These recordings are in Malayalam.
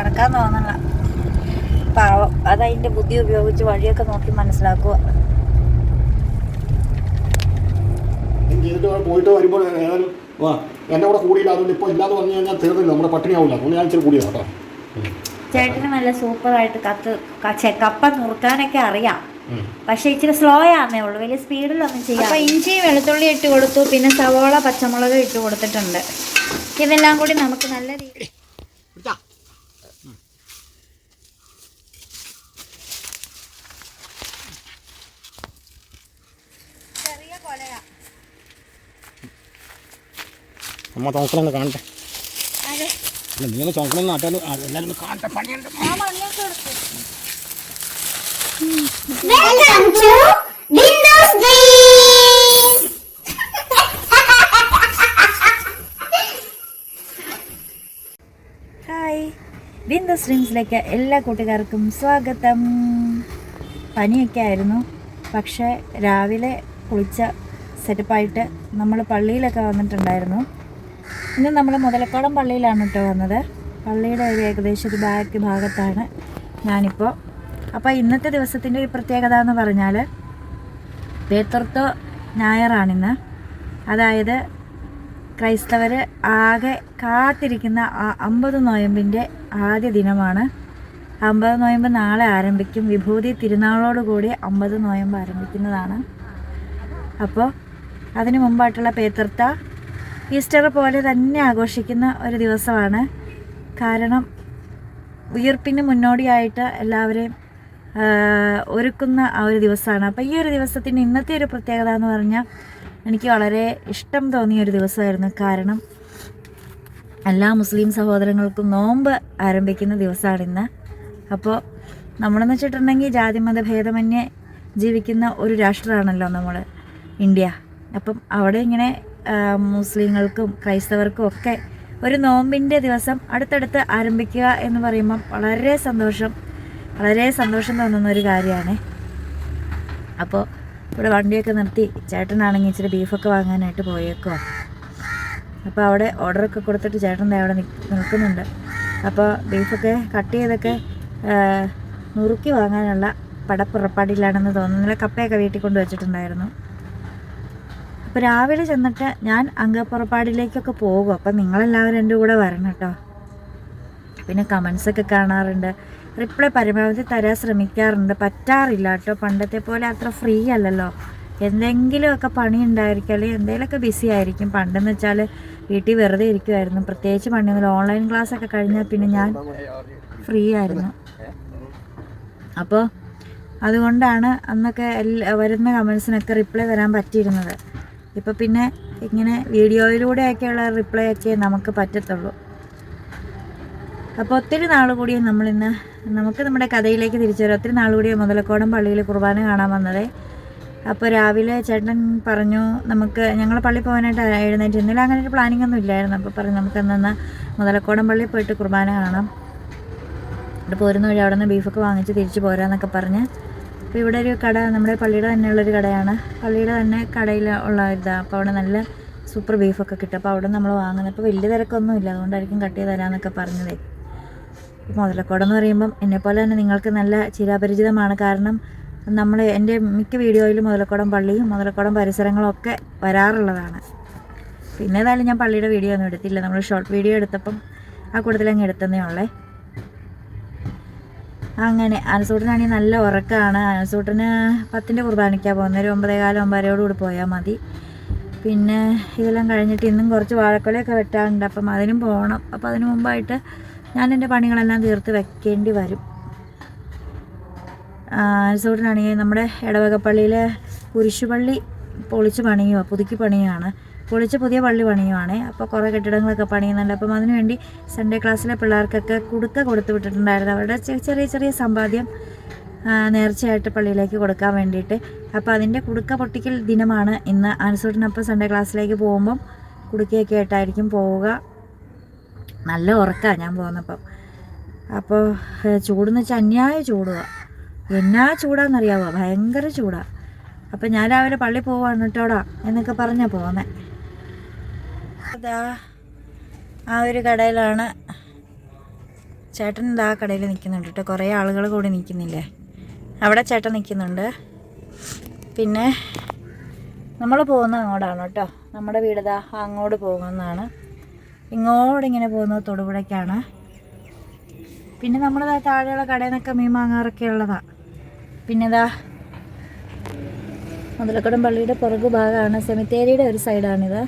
കിടക്കാൻ തോന്നല പാവം അതതിന്റെ ബുദ്ധി ഉപയോഗിച്ച് വഴിയൊക്കെ നോക്കി മനസ്സിലാക്കുക പോയിട്ട് വരുമ്പോൾ ഏതായാലും വാ എന്റെ കൂടെ കൂടിയില്ല അതുകൊണ്ട് ഇപ്പോൾ ഇല്ലാന്ന് പറഞ്ഞു കഴിഞ്ഞാൽ തീർന്നില്ല. നമ്മുടെ പട്ടിണിയാവില്ല അതുകൊണ്ട് ഞാൻ ഇച്ചിരി കൂടിയാണ് കേട്ടോ. ചേട്ടന് നല്ല സൂപ്പറായിട്ട് കത്ത് ക- കപ്പ നുറുക്കാനൊക്കെ അറിയാം. പക്ഷെ ഇച്ചിരി സ്ലോ ആന്നേ ഉള്ളൂ. വലിയ സ്പീഡിലൊന്നും ചെയ്യാം അപ്പൊ ഇഞ്ചി വെളുത്തുള്ളി ഇട്ട് കൊടുത്തു പിന്നെ സവോള പച്ചമുളക് ഇട്ട് കൊടുത്തിട്ടുണ്ട്. ഇതെല്ലാം കൂടി നമുക്ക് നല്ല രീതിയിൽ ചെറിയ കൊലയാ അമ്മ ചോക്കളൊന്ന് കാണട്ടെ. അല്ല നീ ഒന്ന് ചോക്കളൊന്ന് നാട്ടാൽ എല്ലാവരും ഒന്ന് കാണട്ടെ പണിയുണ്ട്! ഹായ് ബിന്ദു സ്ട്രീംസിലേക്ക് എല്ലാ കൂട്ടുകാർക്കും സ്വാഗതം. പനിയൊക്കെ ആയിരുന്നു. പക്ഷേ രാവിലെ കുളിച്ച സെറ്റപ്പായിട്ട് നമ്മൾ പള്ളിയിലൊക്കെ വന്നിട്ടുണ്ടായിരുന്നു. ഇന്ന് നമ്മൾ മുതലക്കോടം പള്ളിയിലാണ് കേട്ടോ വന്നത്. പള്ളിയുടെ ഒരു ഏകദേശം ഒരു ബാക്ക് ഭാഗത്താണ് ഞാനിപ്പോൾ അപ്പോൾ ഇന്നത്തെ ദിവസത്തിന്റെ ഒരു പ്രത്യേകത എന്ന് പറഞ്ഞാൽ പേത്തർത്തോ ഞായറാണിന്ന്. അതായത് ക്രൈസ്തവർ ആകെ കാത്തിരിക്കുന്ന ആ അമ്പത് നോയമ്പിന്റെ ആദ്യ ദിനമാണ്. അമ്പത് നോയമ്പ് നാളെ ആരംഭിക്കും. വിഭൂതി തിരുനാളോടുകൂടി അമ്പത് നോയമ്പ് ആരംഭിക്കുന്നതാണ്. അപ്പോൾ അതിനു മുമ്പായിട്ടുള്ള പേത്തർത്ത ഈസ്റ്റർ പോലെ തന്നെ ആഘോഷിക്കുന്ന ഒരു ദിവസമാണ്. കാരണം ഉയർപ്പിന് മുന്നോടിയായിട്ട് എല്ലാവരെയും ഒരുക്കുന്ന ആ ഒരു ദിവസമാണ്. അപ്പോൾ ഈ ഒരു ദിവസത്തിന്റെ ഇന്നത്തെ ഒരു പ്രത്യേകത എന്ന് പറഞ്ഞാൽ എനിക്ക് വളരെ ഇഷ്ടം തോന്നിയ ഒരു ദിവസമായിരുന്നു. കാരണം എല്ലാ മുസ്ലിം സഹോദരങ്ങൾക്കും നോമ്പ് ആരംഭിക്കുന്ന ദിവസമാണ് ഇന്ന്. അപ്പോൾ നമ്മളെന്ന് വെച്ചിട്ടുണ്ടെങ്കിൽ ജാതിമത ഭേദമന്യേ ജീവിക്കുന്ന ഒരു രാഷ്ട്രമാണല്ലോ നമ്മൾ ഇന്ത്യ. അപ്പം അവിടെ ഇങ്ങനെ മുസ്ലിങ്ങൾക്കും ക്രൈസ്തവർക്കും ഒക്കെ ഒരു നോമ്പിന്റെ ദിവസം അടുത്തടുത്ത് ആരംഭിക്കുക എന്ന് പറയുമ്പം വളരെ സന്തോഷം. വളരെ സന്തോഷം തോന്നുന്ന ഒരു കാര്യമാണ്. അപ്പോൾ ഇവിടെ വണ്ടിയൊക്കെ നിർത്തി ചേട്ടനാണെങ്കിൽ ഇച്ചിരി ബീഫൊക്കെ വാങ്ങാനായിട്ട് പോയേക്കോ അപ്പോൾ അവിടെ ഓർഡറൊക്കെ കൊടുത്തിട്ട് ചേട്ടൻ അവിടെ നിൽക്കുന്നുണ്ട്. അപ്പോൾ ബീഫൊക്കെ കട്ട് ചെയ്തൊക്കെ നുറുക്കി വാങ്ങാനുള്ള പടപ്പുറപ്പാടിലാണെന്ന് തോന്നുന്നില്ല കപ്പയൊക്കെ വീട്ടിൽ കൊണ്ട് വെച്ചിട്ടുണ്ടായിരുന്നു. അപ്പോൾ രാവിലെ ചെന്നിട്ട് ഞാൻ അംഗപ്പുറപ്പാടിലേക്കൊക്കെ പോകും. അപ്പം നിങ്ങളെല്ലാവരും എന്റെ കൂടെ വരണം കേട്ടോ. പിന്നെ കമൻസൊക്കെ കാണാറുണ്ട്. റിപ്ലൈ പരമാവധി തരാൻ ശ്രമിക്കാറുണ്ട്. പറ്റാറില്ല കേട്ടോ. പണ്ടത്തെ പോലെ അത്ര ഫ്രീ അല്ലല്ലോ. എന്തെങ്കിലുമൊക്കെ പണി ഉണ്ടായിരിക്കും. അല്ലെങ്കിൽ എന്തെങ്കിലുമൊക്കെ ബിസി ആയിരിക്കും. പണ്ടെന്ന് വെച്ചാൽ വീട്ടിൽ വെറുതെ ഇരിക്കുമായിരുന്നു പ്രത്യേകിച്ച് പണിയൊന്നുമില്ല ഓൺലൈൻ ക്ലാസ് ഒക്കെ കഴിഞ്ഞാൽ പിന്നെ ഞാൻ ഫ്രീ ആയിരുന്നു. അപ്പോൾ അതുകൊണ്ടാണ് അന്നൊക്കെ എല്ലാ വരുന്ന കമൻസിനൊക്കെ റിപ്ലൈ തരാൻ പറ്റിയിരുന്നത്. ഇപ്പോൾ പിന്നെ ഇങ്ങനെ വീഡിയോയിലൂടെയൊക്കെയുള്ള റിപ്ലൈ ഒക്കെ നമുക്ക് പറ്റത്തുള്ളൂ. അപ്പോൾ ഒത്തിരി നാൾ കൂടി നമ്മളിന്ന് നമുക്ക് നമ്മുടെ കഥയിലേക്ക് തിരിച്ചു വരാം. ഒത്തിരി നാൾ കൂടി മുതലക്കോടം പള്ളിയിൽ കുർബാന കാണാൻ വന്നതേ. അപ്പോൾ രാവിലെ ചേട്ടൻ പറഞ്ഞു നമുക്ക് ഞങ്ങൾ പള്ളി പോകാനായിട്ട് എഴുന്നേറ്റ് ഇന്നലെ അങ്ങനെ ഒരു പ്ലാനിംഗ് ഒന്നും ഇല്ലായിരുന്നു. അപ്പോൾ പറഞ്ഞു നമുക്ക് എന്നാൽ മുതലക്കോടം പള്ളിയിൽ പോയിട്ട് കുർബാന കാണാം. ഇവിടെ പോരുന്ന വഴി അവിടെ നിന്ന് ബീഫൊക്കെ വാങ്ങിച്ച് തിരിച്ച് പോരാന്നൊക്കെ പറഞ്ഞ് അപ്പോൾ ഇവിടെ ഒരു കട നമ്മുടെ പള്ളിയുടെ തന്നെയുള്ളൊരു കടയാണ്. പള്ളിയുടെ തന്നെ കടയിൽ ഉള്ള ഇതാണ് അപ്പോൾ അവിടെ നല്ല സൂപ്പർ ബീഫൊക്കെ കിട്ടും. അപ്പോൾ അവിടെ നമ്മൾ വാങ്ങുന്നത് അപ്പോൾ വലിയ തിരക്കൊന്നും ഇല്ല. അതുകൊണ്ടായിരിക്കും കട്ട് ചെയ്ത് തരാമെന്നൊക്കെ പറഞ്ഞതേ. മുതലക്കോട് എന്ന് പറയുമ്പം എന്നെപ്പോലെ തന്നെ നിങ്ങൾക്ക് നല്ല ചിരാപരിചിതമാണ്. കാരണം നമ്മൾ എന്റെ മിക്ക വീഡിയോയിലും മുതലക്കോടം പള്ളിയും മുതലക്കോടം പരിസരങ്ങളും ഒക്കെ വരാറുള്ളതാണ്. പിന്നെ ഏതായാലും ഞാൻ പള്ളിയുടെ വീഡിയോ ഒന്നും എടുത്തില്ല. നമ്മൾ ഷോർട്ട് വീഡിയോ എടുത്തപ്പം ആ കൂടുതലങ്ങ് എടുത്തതേ ഉള്ളേ. അങ്ങനെ അനസൂട്ടനാണെങ്കിൽ നല്ല ഉറക്കമാണ് അനസൂട്ടന് പത്തിന്റെ കുർബാനയ്ക്കാണ് പോകുന്നത്. ഒരു ഒമ്പതേ കാലം ഒമ്പതരയോട് കൂടി പോയാൽ മതി. പിന്നെ ഇതെല്ലാം കഴിഞ്ഞിട്ട് ഇന്നും കുറച്ച് വാഴക്കൊലയൊക്കെ വെട്ടാറുണ്ട്. അപ്പം അതിനും പോകണം അപ്പം അതിന് മുമ്പായിട്ട് ഞാൻ എന്റെ പണികളെല്ലാം തീർത്ത് വെക്കേണ്ടി വരും. അനസൂട്ടനാണെങ്കിൽ നമ്മുടെ ഇടവകപ്പള്ളിയിലെ കുരിശുപള്ളി പൊളിച്ച് പണിയുക പുതുക്കി പണിയുകയാണ് പൊളിച്ച് പുതിയ പള്ളി പണിയുവാണ്. അപ്പോൾ കുറേ കെട്ടിടങ്ങളൊക്കെ പണിയുന്നുണ്ട്. അപ്പം അതിനുവേണ്ടി സൺഡേ ക്ലാസ്സിലെ പിള്ളേർക്കൊക്കെ കുടുക്ക കൊടുത്തു വിട്ടിട്ടുണ്ടായിരുന്നു. അവരുടെ ചെറിയ ചെറിയ സമ്പാദ്യം നേർച്ചയായിട്ട് പള്ളിയിലേക്ക് കൊടുക്കാൻ വേണ്ടിയിട്ട്. അപ്പോൾ അതിന്റെ കുടുക്ക പൊട്ടിക്കൽ ദിനമാണ് ഇന്ന്. അനുസൂട്ടിനൊപ്പം സൺഡേ ക്ലാസ്സിലേക്ക് പോകുമ്പം കുടുക്കയൊക്കെ ആയിട്ടായിരിക്കും പോവുക. നല്ല ഉറക്കമാണ് ഞാൻ പോകുന്നപ്പം. അപ്പോൾ ചൂടെന്ന് വെച്ചാൽ അന്യായ ചൂടുക എന്നാ ചൂടാന്നറിയാവോ? ഭയങ്കര ചൂടാണ് അപ്പം ഞാൻ രാവിലെ പള്ളി പോവാണ് കേട്ടോടാ എന്നൊക്കെ പറഞ്ഞാൽ പോകുന്നത് അതാ ആ ഒരു കടയിലാണ് ചേട്ടൻ ഇതാ കടയിൽ നിൽക്കുന്നുണ്ട് കേട്ടോ. കുറേ ആളുകൾ കൂടി നിൽക്കുന്നില്ലേ? അവിടെ ചേട്ടൻ നിൽക്കുന്നുണ്ട്. പിന്നെ നമ്മൾ പോകുന്ന അങ്ങോട്ടാണ് കേട്ടോ. നമ്മുടെ വീട് ഇതാ അങ്ങോട്ട് പോകുന്നതാണ്. ഇങ്ങോട്ടിങ്ങനെ പോകുന്നത് തൊടുപുഴയ്ക്കാണ്. പിന്നെ നമ്മളിതാ താഴെയുള്ള കടയിൽ നിന്നൊക്കെ മീൻ വാങ്ങാറൊക്കെ ഉള്ളതാണ് പിന്നെ ഇതാ മുതലക്കടം പള്ളിയുടെ പുറകു ഭാഗമാണ്. സെമിത്തേരിയുടെ ഒരു സൈഡാണിത്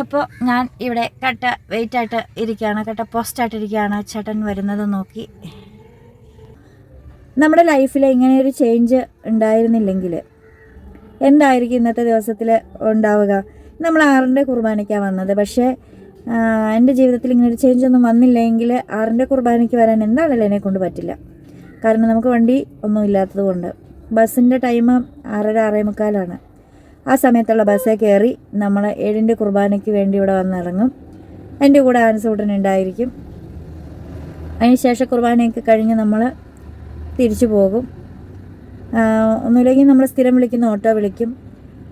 അപ്പോൾ ഞാൻ ഇവിടെ കട്ട വെയിറ്റ് ആയിട്ട് ഇരിക്കുകയാണ്. കട്ട പോസ്റ്റ് ആയിട്ട് ഇരിക്കുകയാണ്. ചേട്ടൻ വരുന്നത് നോക്കി. നമ്മുടെ ലൈഫിൽ ഇങ്ങനെ ഒരു ചേഞ്ച് ഉണ്ടായിരുന്നില്ലെങ്കിൽ എന്തായിരിക്കും ഇന്നത്തെ ദിവസത്തിൽ ഉണ്ടാവുക? നമ്മൾ ആറിന്റെ കുർബാനയ്ക്കാണ് വന്നത്. പക്ഷേ എന്റെ ജീവിതത്തിൽ ഇങ്ങനെ ഒരു ചേഞ്ച് ഒന്നും വന്നില്ലെങ്കിൽ ആറിന്റെ കുർബാനയ്ക്ക് വരാൻ എന്താണല്ലോ എന്നെ കൊണ്ട് പറ്റില്ല? കാരണം നമുക്ക് വണ്ടി ഒന്നും ഇല്ലാത്തത് കൊണ്ട്. ബസ്സിന്റെ ടൈം ആറര ആറേ മുക്കാലാണ് ആ സമയത്തുള്ള ബസ്സിൽ കയറി നമ്മൾ ഏഴിന്റെ കുർബാനയ്ക്ക് വേണ്ടി ഇവിടെ വന്നിറങ്ങും. എന്റെ കൂടെ ആൻസൂട്ടൻ ഉണ്ടായിരിക്കും. അതിനുശേഷം കുർബാനയൊക്കെ കഴിഞ്ഞ് നമ്മൾ തിരിച്ചു പോകും. ഒന്നുമില്ലെങ്കിൽ നമ്മൾ സ്ഥിരം വിളിക്കുന്ന ഓട്ടോ വിളിക്കും.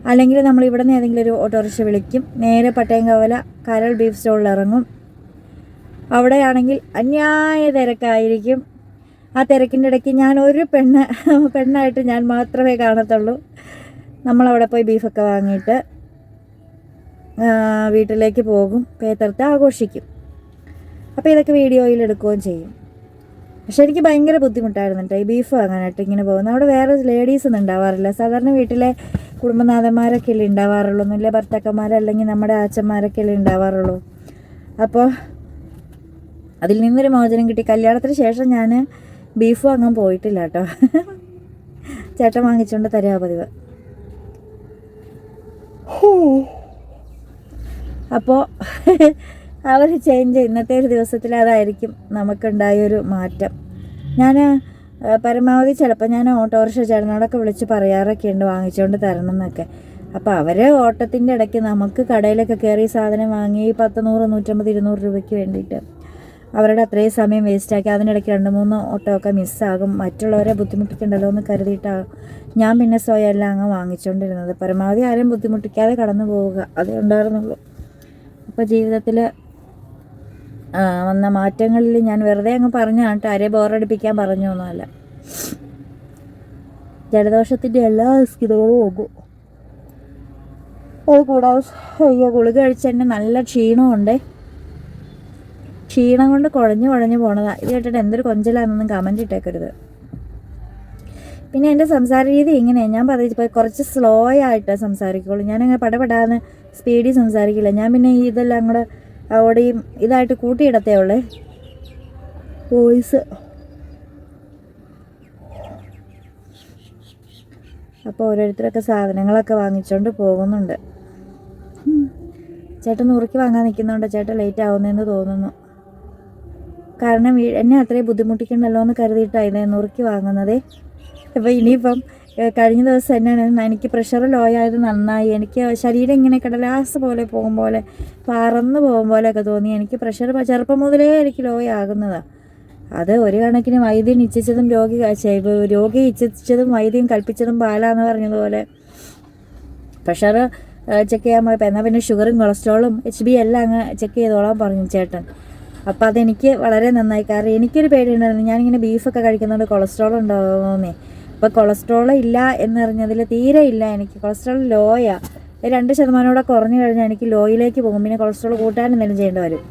അല്ലെങ്കിൽ നമ്മൾ ഇവിടെ നിന്ന് ഏതെങ്കിലും ഒരു ഓട്ടോറിക്ഷ വിളിക്കും. നേരെ പട്ടയംകവല കരൾ ബീഫ് സ്റ്റോളിൽ ഇറങ്ങും. അവിടെയാണെങ്കിൽ അന്യായ തിരക്കായിരിക്കും. ആ തിരക്കിന്റെ ഇടയ്ക്ക് ഞാൻ ഒരു പെണ്ണ് പെണ്ണായിട്ട് ഞാൻ മാത്രമേ കാണത്തുള്ളൂ. നമ്മളവിടെ പോയി ബീഫൊക്കെ വാങ്ങിയിട്ട് വീട്ടിലേക്ക് പോകും. പേത്തർത്ത് ആഘോഷിക്കും. അപ്പോൾ ഇതൊക്കെ വീഡിയോയിൽ എടുക്കുകയും ചെയ്യും. പക്ഷെ എനിക്ക് ഭയങ്കര ബുദ്ധിമുട്ടായിരുന്നു കേട്ടോ ഈ ബീഫ് വാങ്ങാനായിട്ട് ഇങ്ങനെ പോകുന്നത്. അവിടെ വേറെ ലേഡീസ് ഒന്നും ഉണ്ടാവാറില്ല. സാധാരണ വീട്ടിലെ കുടുംബനാഥന്മാരൊക്കെ അല്ലേ ഉണ്ടാവാറുള്ളൂ? ഒന്നുമില്ല ഭർത്താക്കന്മാരല്ലെങ്കിൽ നമ്മുടെ അച്ഛന്മാരൊക്കെ അല്ലേ ഉണ്ടാവാറുള്ളൂ? അപ്പോൾ അതിൽ നിന്നൊരു മോചനം കിട്ടി. കല്യാണത്തിന് ശേഷം ഞാൻ ബീഫ് വാങ്ങാൻ പോയിട്ടില്ല കേട്ടോ. ചേട്ടൻ വാങ്ങിച്ചുകൊണ്ട് തരാ പതിവ്. അപ്പോൾ ആ ഒരു ചേഞ്ച് ഇന്നത്തെ ഒരു ദിവസത്തിൽ അതായിരിക്കും നമുക്കുണ്ടായൊരു മാറ്റം. ഞാൻ പരമാവധി ചിലപ്പോൾ ഞാൻ ഓട്ടോറിക്ഷ ചേട്ടനോടൊക്കെ വിളിച്ച് പറയാറൊക്കെ ഉണ്ട് വാങ്ങിച്ചുകൊണ്ട് തരണം എന്നൊക്കെ. അപ്പോൾ അവർ ഓട്ടത്തിന്റെ ഇടയ്ക്ക് നമുക്ക് കടയിലൊക്കെ കയറി സാധനം വാങ്ങി പത്ത് നൂറ് നൂറ്റമ്പത് ഇരുന്നൂറ് രൂപയ്ക്ക് വേണ്ടിയിട്ട് അവരുടെ അത്രയും സമയം വേസ്റ്റാക്കി അതിനിടയ്ക്ക് രണ്ട് മൂന്ന് ഓട്ടോ ഒക്കെ മിസ്സാകും മറ്റുള്ളവരെ ബുദ്ധിമുട്ടിക്കണ്ടല്ലോ എന്ന് കരുതിയിട്ടാണ് ഞാൻ പിന്നെ സ്വയം എല്ലാം അങ്ങ് വാങ്ങിച്ചുകൊണ്ടിരുന്നത് പരമാവധി ആരും ബുദ്ധിമുട്ടിക്കാതെ കടന്നു പോവുക. അതേ ഉണ്ടായിരുന്നുള്ളൂ. അപ്പോൾ ജീവിതത്തിൽ വന്ന മാറ്റങ്ങളിൽ ഞാൻ വെറുതെ അങ്ങ് പറഞ്ഞു കേട്ടോ ആരെയും ബോറടിപ്പിക്കാൻ പറഞ്ഞൊന്നുമല്ല ജലദോഷത്തിന്റെ എല്ലാ സ്കിതകളും പോകും അത് കൂടാതെ ഗുളിക കഴിച്ചതിന് തന്നെ നല്ല ക്ഷീണമുണ്ടേ. ക്ഷീണം കൊണ്ട് കുഴഞ്ഞു കുഴഞ്ഞു പോണതാ. ഇത് കേട്ടിട്ട് എന്തൊരു കൊഞ്ചലാന്നൊന്നും കമന്റ് ഇട്ടേക്കരുത്. പിന്നെ എന്റെ സംസാര രീതി ഇങ്ങനെയാണ് ഞാൻ പറഞ്ഞപ്പോൾ കുറച്ച് സ്ലോ ആയിട്ട് സംസാരിക്കുള്ളൂ. ഞാനങ്ങനെ പടപെടാന്ന് സ്പീഡിൽ സംസാരിക്കില്ല. ഞാൻ പിന്നെ ഇതെല്ലാം കൂടെ അവിടെയും ഇതായിട്ട് കൂട്ടിയിടത്തേ ഉള്ളേ. വോയിസ് അപ്പോൾ ഓരോരുത്തരൊക്കെ സാധനങ്ങളൊക്കെ വാങ്ങിച്ചുകൊണ്ട് പോകുന്നുണ്ട്. ചേട്ടൻ നുറുക്കി വാങ്ങാൻ നിൽക്കുന്നതുകൊണ്ട് ചേട്ടൻ ലേറ്റ് ആവുന്നതെന്ന് തോന്നുന്നു. കാരണം എന്നെ അത്രയും ബുദ്ധിമുട്ടിക്കണ്ടല്ലോ എന്ന് കരുതിയിട്ടാണ് നുറുക്കി വാങ്ങുന്നത്. അപ്പോൾ ഇനിയിപ്പം കഴിഞ്ഞ ദിവസം എന്നാണ് എനിക്ക് പ്രഷർ ലോ ആയത് നന്നായി. എനിക്ക് ശരീരം ഇങ്ങനെ കടലാസ് പോലെ പോകും പോലെ പറന്ന് പോകും പോലെയൊക്കെ തോന്നി. എനിക്ക് പ്രഷർ ചെറുപ്പം മുതലേ എനിക്ക് ലോ ആകുന്നതാണ് അത് ഒരു കണക്കിന് വൈദ്യം ഇച്ഛിച്ചതും രോഗി രോഗി ഇച്ഛിച്ചതും വൈദ്യം കൽപ്പിച്ചതും പാലാന്ന് പറഞ്ഞതുപോലെ. പ്രഷർ ചെക്ക് ചെയ്യാൻ പോയപ്പോൾ എന്നാൽ പിന്നെ ഷുഗറും കൊളസ്ട്രോളും എച്ച് ബി എല്ലാം അങ്ങ് ചെക്ക് ചെയ്തോളാൻ പറഞ്ഞു ചേട്ടൻ. അപ്പോൾ അതെനിക്ക് വളരെ നന്നായി. കാരണം എനിക്കൊരു പേടിയുണ്ടായിരുന്നു. ഞാനിങ്ങനെ ബീഫൊക്കെ കഴിക്കുന്നതുകൊണ്ട് കൊളസ്ട്രോൾ ഉണ്ടാവുമെന്നേ. അപ്പോൾ കൊളസ്ട്രോൾ ഇല്ല എന്നറിഞ്ഞതിൽ തീരെ ഇല്ല എനിക്ക്. കൊളസ്ട്രോൾ ലോയാ രണ്ട് ശതമാനം കൂടെ കുറഞ്ഞു കഴിഞ്ഞാൽ എനിക്ക് ലോയിലേക്ക് പോകും. പിന്നെ കൊളസ്ട്രോൾ കൂട്ടാൻ എന്തെങ്കിലും ചെയ്യേണ്ടി വരും.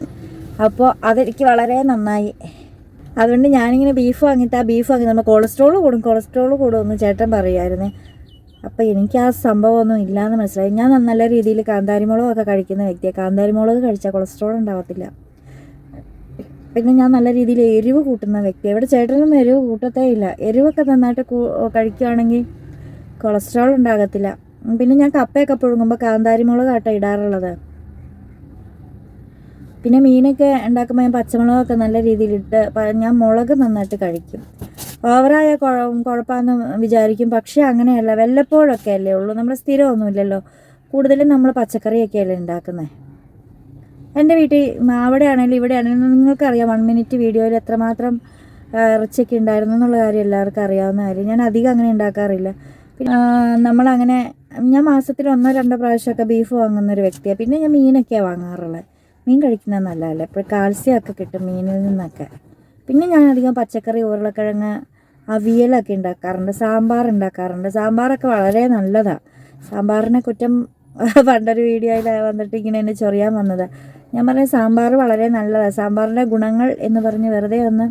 അപ്പോൾ അതെനിക്ക് വളരെ നന്നായി. അതുകൊണ്ട് ഞാനിങ്ങനെ ബീഫ് വാങ്ങിയിട്ട് ആ ബീഫ് വാങ്ങി നമ്മൾ കൊളസ്ട്രോൾ കൂടും കൊളസ്ട്രോൾ കൂടുമെന്ന് ചേട്ടൻ പറയുമായിരുന്നേ അപ്പോൾ എനിക്ക് ആ സംഭവമൊന്നും ഇല്ലയെന്ന് മനസ്സിലായി. ഞാൻ നല്ല രീതിയിൽ കാന്താരിമുളകൊക്കെ കഴിക്കുന്ന വ്യക്തിയാണ് കാന്താരിമുളക് കഴിച്ചാൽ കൊളസ്ട്രോൾ ഉണ്ടാവത്തില്ല. പിന്നെ ഞാൻ നല്ല രീതിയിൽ എരിവ് കൂട്ടുന്ന വ്യക്തി. ഇവിടെ ചേട്ടനൊന്നും എരിവ് കൂട്ടത്തേ ഇല്ല. എരിവൊക്കെ നന്നായിട്ട് കഴിക്കുകയാണെങ്കിൽ കൊളസ്ട്രോൾ ഉണ്ടാകത്തില്ല. പിന്നെ ഞാൻ കപ്പയൊക്കെ പുഴുങ്ങുമ്പോൾ കാന്താരിമുളകാട്ടോ ഇടാറുള്ളത്. പിന്നെ മീനൊക്കെ ഉണ്ടാക്കുമ്പോൾ ഞാൻ പച്ചമുളകൊക്കെ നല്ല രീതിയിലിട്ട് ഞാൻ മുളക് നന്നായിട്ട് കഴിക്കും. ഓവറായ കുഴ- കുഴപ്പമെന്ന് വിചാരിക്കും. പക്ഷേ അങ്ങനെയല്ല. വല്ലപ്പോഴൊക്കെ അല്ലേ ഉള്ളൂ. നമ്മൾ സ്ഥിരമൊന്നുമില്ലല്ലോ. കൂടുതലും നമ്മൾ പച്ചക്കറിയൊക്കെയല്ലേ ഉണ്ടാക്കുന്നത് എന്റെ വീട്ടിൽ അവിടെ ആണെങ്കിലും ഇവിടെ ആണെങ്കിലും നിങ്ങൾക്കറിയാം വൺ മിനിറ്റ് വീഡിയോയിൽ എത്രമാത്രം ഇറച്ചിയൊക്കെ ഉണ്ടായിരുന്നു എന്നുള്ള കാര്യം എല്ലാവർക്കും അറിയാവുന്ന കാര്യം. ഞാൻ അധികം അങ്ങനെ ഉണ്ടാക്കാറില്ല. നമ്മളങ്ങനെ ഞാൻ മാസത്തിൽ ഒന്നോ രണ്ടോ പ്രാവശ്യമൊക്കെ ബീഫ് വാങ്ങുന്ന ഒരു വ്യക്തിയാണ് പിന്നെ ഞാൻ മീനൊക്കെയാണ് വാങ്ങാറുള്ളത് മീൻ കഴിക്കുന്നത് നല്ലതല്ലേ? ഇപ്പോൾ കാൽസ്യം ഒക്കെ കിട്ടും മീനിൽ നിന്നൊക്കെ. പിന്നെ ഞാൻ അധികം പച്ചക്കറി ഉരുളക്കിഴങ്ങ് അവിയലൊക്കെ ഉണ്ടാക്കാറുണ്ട്. സാമ്പാർ ഉണ്ടാക്കാറുണ്ട്. സാമ്പാറൊക്കെ വളരെ നല്ലതാണ് സാമ്പാറിനെ കുറ്റം പണ്ടൊരു വീഡിയോയിൽ വന്നിട്ട് ഇങ്ങനെ എന്നെ ചൊറിയാൻ വന്നത്. ഞാൻ പറഞ്ഞ സാമ്പാർ വളരെ നല്ലതാണ് സാമ്പാറിന്റെ ഗുണങ്ങൾ എന്ന് പറഞ്ഞ് വെറുതെ ഒന്ന്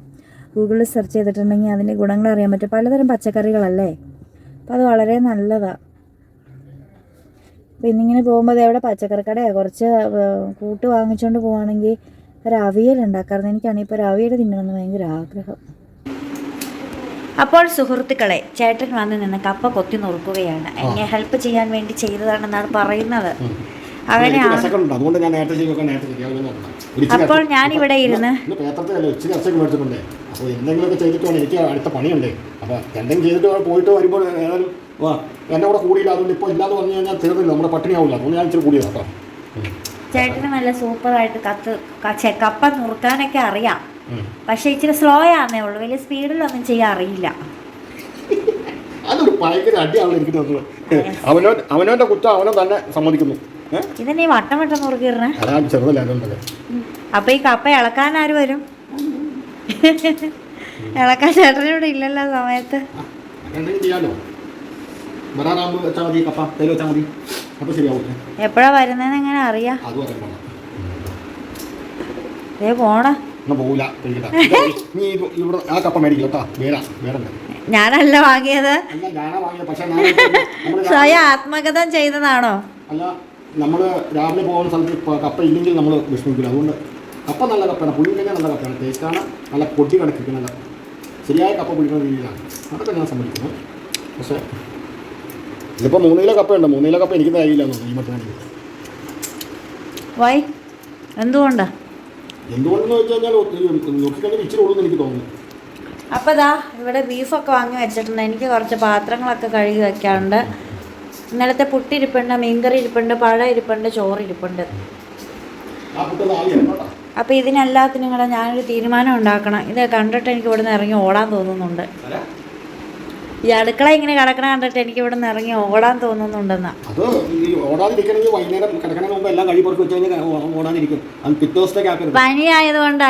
ഗൂഗിളിൽ സെർച്ച് ചെയ്തിട്ടുണ്ടെങ്കിൽ അതിന്റെ ഗുണങ്ങൾ അറിയാൻ പറ്റും. പലതരം പച്ചക്കറികളല്ലേ? അപ്പോൾ അത് വളരെ നല്ലതാണ് പിന്നെ ഇങ്ങനെ പോകുമ്പോൾ എവിടെ പച്ചക്കറി കടയാണ് കുറച്ച് കൂട്ട് വാങ്ങിച്ചുകൊണ്ട് പോവുകയാണെങ്കിൽ ഒരു അവിയൽ ഉണ്ടാക്കാറുണ്ട് എനിക്കാണെങ്കിൽ ഇപ്പോൾ ഒരു അവിയൽ തിന്നണമെന്ന് ഭയങ്കര ആഗ്രഹം. അപ്പോൾ സുഹൃത്തുക്കളെ ചേട്ടൻ വന്ന് നിന്ന് കപ്പ കൊത്തി നുറുക്കുകയാണ്. എന്നെ ഹെൽപ്പ് ചെയ്യാൻ വേണ്ടി ചെയ്തതാണെന്നാണ് പറയുന്നത്. അതുകൊണ്ട് ഞാൻ നേരത്തെ അപ്പോൾ ഞാൻ ഇവിടെ ഇരുന്ന് ഇന്ന് ഇച്ചിരി മേടിച്ചിട്ടുണ്ടേ. അപ്പോൾ എന്തെങ്കിലുമൊക്കെ ചെയ്തിട്ട് വേണം എനിക്ക് അടുത്ത പണിയുണ്ടേ. അപ്പോൾ എന്തെങ്കിലും ചെയ്തിട്ട് പോയിട്ട് വരുമ്പോൾ ഏതായാലും വാ എന്റെ കൂടെ കൂടിയില്ല. അതുകൊണ്ട് ഇപ്പോൾ ഇല്ലാന്ന് പറഞ്ഞു കഴിഞ്ഞാൽ തീർന്നില്ല. നമ്മുടെ പട്ടിണിയാവില്ല അതുകൊണ്ട് ഞാൻ ഇച്ചിരി കേട്ടോ. ചേട്ടന് നല്ല സൂപ്പറായിട്ട് കത്ത് കപ്പ നുറുക്കാനൊക്കെ അറിയാം. പക്ഷെ ഇച്ചിരി സ്ലോ ആന്നേ ഉള്ളൂ. വലിയ സ്പീഡിലൊന്നും ചെയ്യാൻ അറിയില്ല. അതൊരു ഭയങ്കര അടിയാണ് എനിക്ക് തോന്നുന്നത് അവനോ അവനോന്റെ കുറ്റം അവനോ തന്നെ സമ്മതിക്കുന്നു. ഏഹ് ഇതിന് ഈ വട്ടം വട്ടം അതുകൊണ്ടല്ലേ അപ്പൊ ഈ കപ്പ ഇളക്കാൻ ആര് വരും? ഇളക്കാൻ ചേട്ടനിവിടെ ഇല്ലല്ലോ സമയത്ത്. എപ്പോഴാ വരുന്നതെന്ന് എങ്ങനെ അറിയാം? പോണ. ഞാനല്ല വാങ്ങിയത്. സ്വയം ആത്മകഥം ചെയ്തതാണോ? അല്ല നമ്മൾ രാവിലെ പോകുന്ന സ്ഥലത്ത് കപ്പ ഇല്ലെങ്കിൽ നമ്മൾ വിഷമിക്കില്ല അതുകൊണ്ട് കപ്പ നല്ല കപ്പയാണ്. പുഴുങ്ങിക്കഴിഞ്ഞാൽ നല്ല കപ്പയാണ്. ടേസ്റ്റാണ് നല്ല പൊടി കപ്പ. ശരിയായ കപ്പ പിടിക്കുന്ന രീതിയിലാണ്. അതൊക്കെ ഞാൻ സമ്മതിക്കുന്നു. പക്ഷേ ഇതിപ്പോൾ മൂന്ന് കിലോ കപ്പയുണ്ട്. മൂന്ന് കിലോ കപ്പ എനിക്ക് തരില്ല ഈ മട്ടനാണെങ്കിൽ വൈ? എന്തുകൊണ്ടാ? എന്തുകൊണ്ടെന്ന് വെച്ച് കഴിഞ്ഞാൽ നോക്കിക്കഴിഞ്ഞാൽ ഇച്ചിരി ഉള്ളൂ എന്ന് എനിക്ക് തോന്നുന്നു. അപ്പോൾ ദാ ഇവിടെ ബീഫൊക്കെ വാങ്ങി വെച്ചിട്ടുണ്ട്. എനിക്ക് കുറച്ച് പാത്രങ്ങളൊക്കെ കഴുകി വെക്കാറുണ്ട് ഇന്നലത്തെ പുട്ടിരിപ്പുണ്ട് മീൻകറി ഇരിപ്പുണ്ട് പഴം ഇരിപ്പുണ്ട് ചോറ് ഇരിപ്പുണ്ട് അപ്പോൾ ഇതിനെല്ലാത്തിനും കൂടെ ഞാനൊരു തീരുമാനം ഉണ്ടാക്കണം. ഇത് കണ്ടിട്ട് എനിക്ക് ഇവിടെ നിന്ന് ഇറങ്ങി ഓടാൻ തോന്നുന്നുണ്ട്. ഈ അടുക്കള ഇങ്ങനെ കിടക്കണ കണ്ടിട്ട് എനിക്ക് ഇവിടെ നിന്ന് ഇറങ്ങി ഓടാൻ തോന്നുന്നുണ്ടെന്നാ. അത് ഓടാതിരിക്കണമെങ്കിൽ വൈകുന്നേരം എല്ലാം കഴി പുറത്ത് വെച്ച് കഴിഞ്ഞാൽ ഓടാതിരിക്കും.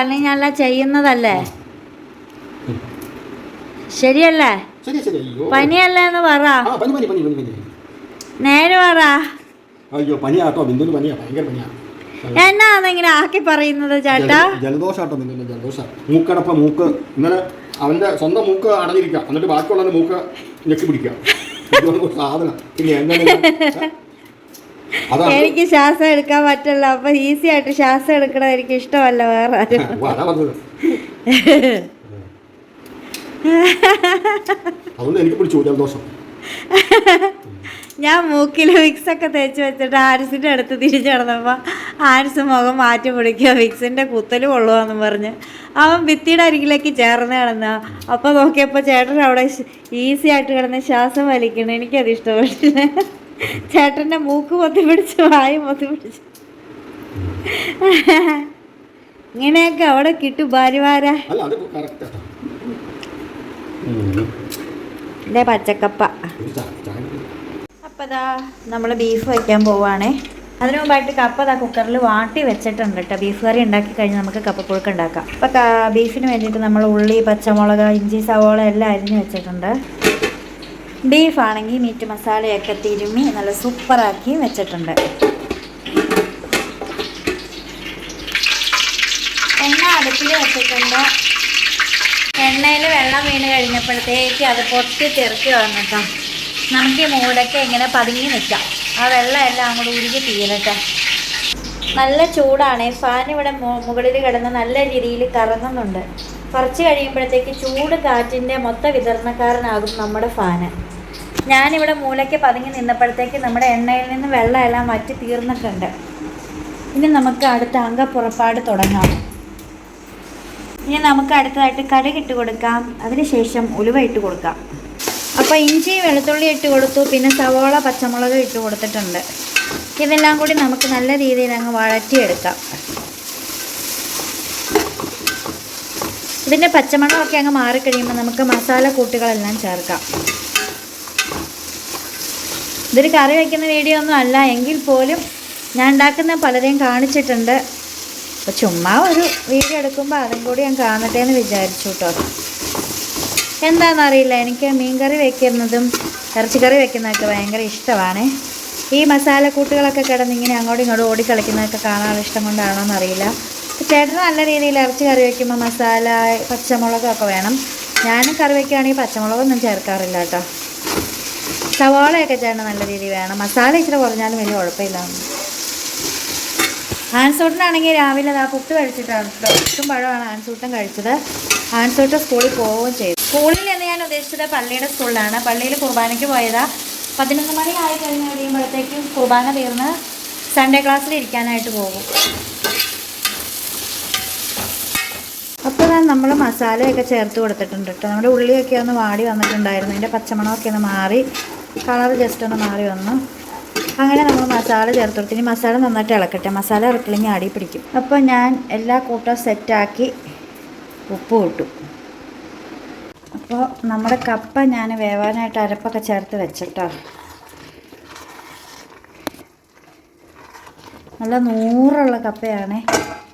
അല്ലെങ്കിൽ ഞാനെല്ലാം ചെയ്യുന്നതല്ലേ? ശരിയല്ലേ? പനിയല്ലേ എന്ന് പറ. നേരെ പറ. അയ്യോ പനിയാട്ടോ. ബിന്ദുവിന് പനിയാ ഭയങ്കര പനിയാ. എന്നാ അതിങ്ങനെ ആക്കി പറയുന്നത് ചേട്ടാ? ജലദോഷാട്ടോ ബിന്ദുവിന്റെ ജലദോഷം. മൂക്കടപ്പ മൂക്ക്. ഇന്നലെ അവന്റെ സ്വന്തം മൂക്ക് അടഞ്ഞിരിക്കുക എന്നിട്ട് ബാക്കിയുള്ളവന്റെ മൂക്ക് ഞെക്കി പിടിക്കുക സാധനം. പിന്നെ എങ്ങനെ? എനിക്ക് ശ്വാസം എടുക്കാൻ പറ്റില്ല. അപ്പൊ ഈസി ആയിട്ട് ശ്വാസം എടുക്കണത് എനിക്ക് ഇഷ്ടമല്ല വേറെ അതുകൊണ്ട് എനിക്ക് പിടിച്ചു ജലദോഷം. ഞാൻ മൂക്കിൽ വിക്സ് ഒക്കെ തേച്ച് വെച്ചിട്ട് ആരിസിന്റെ അടുത്ത് തിരിച്ചു നടന്നപ്പോൾ ആരിസ് മുഖം മാറ്റി പിടിക്കുക വിക്സിന്റെ കുത്തൽ കൊള്ളുവാന്ന് പറഞ്ഞ്. അവൻ ഭിത്തിയുടെ അരികിലേക്ക് ചേർന്ന് കിടന്ന അപ്പോൾ നോക്കിയപ്പോൾ ചേട്ടൻ അവിടെ ഈസി ആയിട്ട് കിടന്ന് ശ്വാസം വലിക്കണം എനിക്കത് ഇഷ്ടപ്പെട്ടില്ല. ചേട്ടന്റെ മൂക്ക് പൊത്തി പിടിച്ച് വായ പൊത്തി പിടിച്ച്. ഇങ്ങനെയൊക്കെ അവിടെ കിട്ടു ഭാര്യമാര. ഇതേ പച്ചക്കപ്പ. അപ്പോൾ ഇതാ നമ്മൾ ബീഫ് വയ്ക്കാൻ പോവുകയാണേ അതിനു മുമ്പായിട്ട് കപ്പ ഇതാ കുക്കറിൽ വാട്ടി വെച്ചിട്ടുണ്ട് കേട്ടോ. ബീഫ് കറി ഉണ്ടാക്കി കഴിഞ്ഞാൽ നമുക്ക് കപ്പപ്പുഴുക്ക് ഉണ്ടാക്കാം. അപ്പോൾ ബീഫിന് വേണ്ടിയിട്ട് നമ്മൾ ഉള്ളി പച്ചമുളക് ഇഞ്ചി സവോള എല്ലാം അരിഞ്ഞ് വെച്ചിട്ടുണ്ട്. ബീഫാണെങ്കിൽ മീറ്റ് മസാലയൊക്കെ തിരുമ്മി നല്ല സൂപ്പറാക്കി വെച്ചിട്ടുണ്ട്. എണ്ണ അടുപ്പിൽ വെച്ചിട്ടുണ്ട്. എണ്ണയിൽ വെള്ളം വീണ് കഴിഞ്ഞപ്പോഴത്തേക്ക് അത് പൊട്ടി തെറിച്ച് വന്നിട്ടോ നമുക്ക് ഈ മൂടൊക്കെ ഇങ്ങനെ പതുങ്ങി നിൽക്കാം ആ വെള്ളം എല്ലാം അങ്ങോട്ട് ഉരുകി തീരട്ടെ. നല്ല ചൂടാണ്. ഫാൻ ഇവിടെ മുകളിൽ കിടന്ന് നല്ല രീതിയിൽ കറങ്ങുന്നുണ്ട്. കുറച്ച് കഴിയുമ്പോഴത്തേക്ക് ചൂട് കാറ്റിന്റെ മൊത്ത വിതരണക്കാരനാകും നമ്മുടെ ഫാന്. ഞാനിവിടെ മൂലയ്ക്ക് പതുങ്ങി നിന്നപ്പോഴത്തേക്ക് നമ്മുടെ എണ്ണയിൽ നിന്ന് വെള്ളമെല്ലാം വറ്റി തീർന്നിട്ടുണ്ട്. ഇനി നമുക്ക് അടുത്ത അംഗപ്പുറപ്പാട് തുടങ്ങാം. ഇനി നമുക്ക് അടുത്തതായിട്ട് കടുകിട്ട് കൊടുക്കാം. അതിനുശേഷം ഉലുവ ഇട്ട് കൊടുക്കാം. അപ്പോൾ ഇഞ്ചി വെളുത്തുള്ളി ഇട്ട് കൊടുത്തു. പിന്നെ സവോള പച്ചമുളക് ഇട്ട് കൊടുത്തിട്ടുണ്ട്. ഇതെല്ലാം കൂടി നമുക്ക് നല്ല രീതിയിൽ അങ്ങ് വഴറ്റിയെടുക്കാം. ഇതിന്റെ പച്ചമണമൊക്കെ അങ്ങ് മാറിക്കഴിയുമ്പോൾ നമുക്ക് മസാല കൂട്ടുകളെല്ലാം ചേർക്കാം. ഇതൊരു കറി വയ്ക്കുന്ന വീഡിയോ ഒന്നും അല്ല. എങ്കിൽ പോലും ഞാൻ ഉണ്ടാക്കുന്ന പലരെയും കാണിച്ചിട്ടുണ്ട്. അപ്പോൾ ചുമ്മാ ഒരു വീഡിയോ എടുക്കുമ്പോൾ അതും കൂടി ഞാൻ കാണട്ടെ എന്ന് വിചാരിച്ചു കേട്ടോ. എന്താണെന്നറിയില്ല എനിക്ക് മീൻകറി വെക്കുന്നതും ഇറച്ചിക്കറി വെക്കുന്നതൊക്കെ ഭയങ്കര ഇഷ്ടമാണ്. ഈ മസാല കൂട്ടുകളൊക്കെ കിടന്ന് ഇങ്ങനെ അങ്ങോട്ടും ഇങ്ങോട്ടും ഓടിക്കളിക്കുന്നതൊക്കെ കാണാനുള്ള ഇഷ്ടം കൊണ്ടാണോ എന്നറിയില്ല ചേട്ടന് നല്ല രീതിയിൽ ഇറച്ചി കറി വയ്ക്കുമ്പോൾ മസാല പച്ചമുളകൊക്കെ വേണം. ഞാനും കറി വയ്ക്കുകയാണെങ്കിൽ പച്ചമുളകൊന്നും ചേർക്കാറില്ല കേട്ടോ. സവാളയൊക്കെ ചേട്ടന് നല്ല രീതിയിൽ വേണം. മസാല ഇച്ചിരി കുറഞ്ഞാലും വലിയ കുഴപ്പമില്ല. ആൻസൂട്ടനാണെങ്കിൽ രാവിലെ ആ പുട്ട് കഴിച്ചിട്ടാണ്. കേട്ടോ പുട്ടും പഴമാണ് ആൻസൂട്ടൻ കഴിച്ചത്. ആൻസൂട്ടൻ സ്കൂളിൽ പോവുകയും ചെയ്തു. സ്കൂളിൽ എന്ന് ഞാൻ ഉദ്ദേശിച്ചത് പള്ളിയുടെ സ്കൂളിലാണ്. പള്ളിയിൽ കുർബാനയ്ക്ക് പോയതാ. പതിനൊന്ന് മണി ആയി കഴിഞ്ഞ് കഴിയുമ്പോഴത്തേക്കും കുർബാന തീർന്ന് സൺഡേ ക്ലാസ്സിൽ ഇരിക്കാനായിട്ട് പോകും. അപ്പോൾ ഞാൻ നമ്മൾ മസാലയൊക്കെ ചേർത്ത് കൊടുത്തിട്ടുണ്ട് കേട്ടോ നമ്മുടെ ഉള്ളിയൊക്കെ ഒന്ന് വാടി വന്നിട്ടുണ്ടായിരുന്നു. അതിന്റെ പച്ചമണമൊക്കെ ഒന്ന് മാറി. കളർ ജസ്റ്റ് ഒന്ന് മാറി വന്നു. അങ്ങനെ നമ്മൾ മസാല ചേർത്ത് കൊടുത്തു. ഇനി മസാല നന്നായിട്ട് ഇളക്കട്ടെ. മസാല ഇറക്കില്ലെങ്കിൽ അടി പിടിക്കും. അപ്പോൾ ഞാൻ എല്ലാ കൂട്ടവും സെറ്റാക്കി ഉപ്പ് ഇട്ടു. അപ്പോൾ നമ്മുടെ കപ്പ ഞാൻ വേവാനായിട്ട് അരപ്പൊക്കെ ചേർത്ത് വെച്ചിട്ടോ. നല്ല നൂറുള്ള കപ്പയാണ്.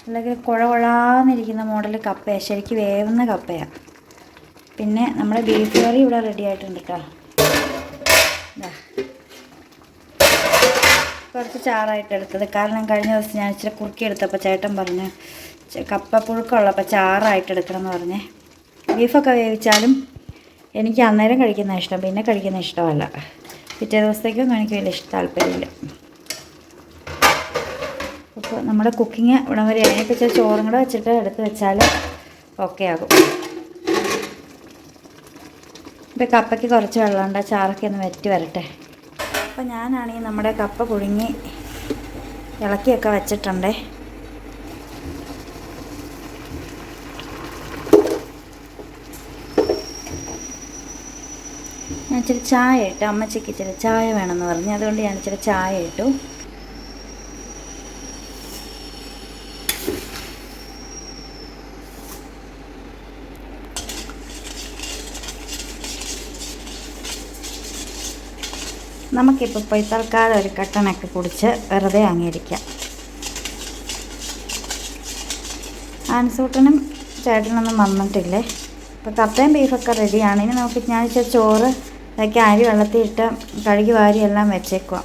അല്ലെങ്കിൽ കുഴ കുഴാന്നിരിക്കുന്ന മോഡൽ കപ്പയാണ് ശരിക്കും വേവുന്ന കപ്പയാണ് പിന്നെ നമ്മുടെ ബീഫ് കറി ഇവിടെ റെഡി ആയിട്ടുണ്ട് കേട്ടോ. കുറച്ച് ചാറായിട്ട് എടുത്തത്. കാരണം കഴിഞ്ഞ ദിവസം ഞാൻ ഇച്ചിരി കുറുക്കി എടുത്തപ്പോൾ ചേട്ടൻ പറഞ്ഞു "ചെ- കപ്പ പുഴുക്കമുള്ളപ്പോൾ ചാറായിട്ട് എടുക്കണം എന്ന് പറഞ്ഞേ. ബീഫൊക്കെ വേവിച്ചാലും എനിക്ക് അന്നേരം കഴിക്കുന്ന ഇഷ്ടം പിന്നെ കഴിക്കുന്ന ഇഷ്ടമല്ല. പിറ്റേ ദിവസത്തേക്കൊന്നും എനിക്ക് വലിയ ഇഷ്ടം താല്പര്യമില്ല. അപ്പോൾ നമ്മുടെ കുക്കിങ് ഇവിടെ വരെ ഇച്ചിരി ചോറും കൂടെ വെച്ചിട്ട് എടുത്ത് വെച്ചാൽ ഓക്കെ ആകും. ഇപ്പോൾ കപ്പയ്ക്ക് കുറച്ച് വെള്ളമുണ്ട് ചാറൊക്കെ ഒന്ന് വെറ്റി വരട്ടെ. അപ്പോൾ ഞാനാണെങ്കിൽ നമ്മുടെ കപ്പ പുഴുങ്ങി ഇളക്കിയൊക്കെ വെച്ചിട്ടുണ്ടേ. ഇച്ചിരി ചായ ഇട്ടു അമ്മച്ചിക്ക് ഇച്ചിരി ചായ വേണമെന്ന് പറഞ്ഞു. അതുകൊണ്ട് ഞാൻ ഇച്ചിരി ചായ ഇട്ടു. നമുക്കിപ്പോൾ പോയി തൽക്കാലം ഒരു കട്ടനൊക്കെ കുടിച്ച് വെറുതെ അങ്ങിരിക്കാം. ആൻസൂട്ടനും ചേട്ടനൊന്നും വന്നിട്ടില്ലേ? ഇപ്പോൾ കപ്പയും ബീഫൊക്കെ റെഡിയാണ് ഇനി നമുക്ക് ഞാൻ ചോറ് ഇതൊക്കെ അരി വെള്ളത്തിൽ ഇട്ട് കഴുകി വാരി എല്ലാം വെച്ചേക്കുക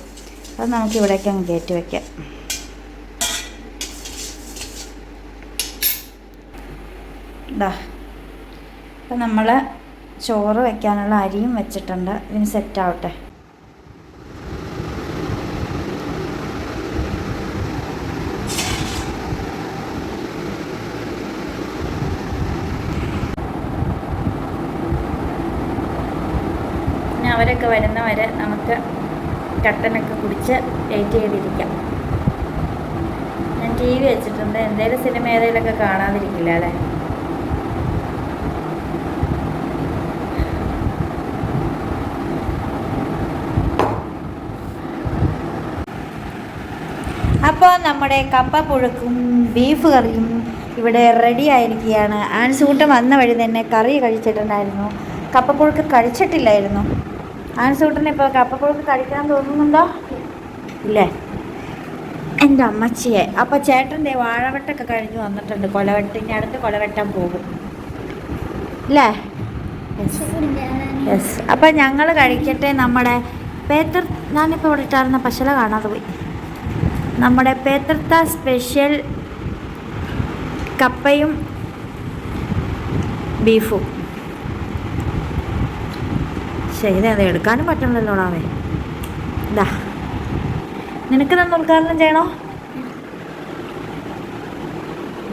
അത് നമുക്ക് ഇവിടേക്ക് അങ്ങ് കയറ്റി വയ്ക്കാം ഇതാ അപ്പം നമ്മൾ ചോറ് വയ്ക്കാനുള്ള അരിയും വെച്ചിട്ടുണ്ട്. ഇതിന് സെറ്റാവട്ടെ വരുന്നവരെ നമുക്ക് കട്ടനൊക്കെ കുടിച്ച് വെയിറ്റ് ചെയ്തിരിക്കാം. ഞാൻ ടി വി വെച്ചിട്ടുണ്ട്. എന്തേലും സിനിമ ഏതെങ്കിലുമൊക്കെ കാണാതിരിക്കില്ല അല്ലേ? അപ്പോൾ നമ്മുടെ കപ്പ പുഴുക്കും ബീഫ് കറിയും ഇവിടെ റെഡി ആയിരിക്കുകയാണ്. ആൻസൂട്ടം വന്ന വഴി തന്നെ കറി കഴിച്ചിട്ടുണ്ടായിരുന്നു. കപ്പപ്പുഴുക്ക് കഴിച്ചിട്ടില്ലായിരുന്നു. ആൻസൂട്ടന് ഇപ്പോൾ കപ്പപ്പുഴുക്ക് കഴിക്കാൻ തോന്നുന്നുണ്ടോ? ഇല്ലേ? എന്റെ അമ്മച്ചിയെ. അപ്പോൾ ചേട്ടന്റെ വാഴവെട്ടൊക്കെ കഴിഞ്ഞ് വന്നിട്ടുണ്ട്. കൊലവെട്ട് ഇനി അടുത്ത് കൊലവെട്ടാൻ പോകും. ഇല്ലേ? യെസ് അപ്പം ഞങ്ങൾ കഴിക്കട്ടെ നമ്മുടെ പേത്തർ ഞാനിപ്പോൾ ഇവിടെ ഇട്ടായിരുന്ന പശല കാണാതെ പോയി. നമ്മുടെ പേത്തർത്ത സ്പെഷ്യൽ കപ്പയും ബീഫും. ശരി അത് എടുക്കാനും പറ്റണല്ലോടാവേ ഇതാ നിനക്ക് തന്നെ ഉദ്ഘാടനം ചെയ്യണോ?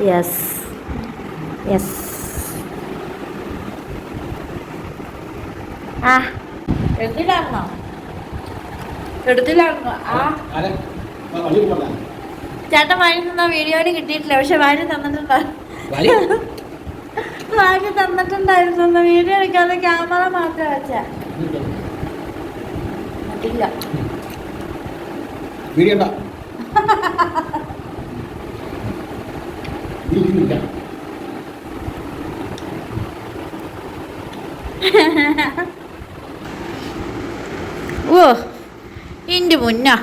യെസ് യെസ് ആ. എടുത്തില്ലായിരുന്നോ? എടുത്തില്ലായിരുന്നോ? ആ. ചേട്ടൻ വാങ്ങി തന്ന വീഡിയോയിൽ കിട്ടിയിട്ടില്ല. പക്ഷെ വാങ്ങി തന്നിട്ടുണ്ടായിരുന്നു വാരി വാങ്ങി തന്നിട്ടുണ്ടായിരുന്നു വീഡിയോ എടുക്കാതെ ക്യാമറ മാത്രം വെച്ച. വീടിയണ്ട ഓ എന്റെ മുന്നാ.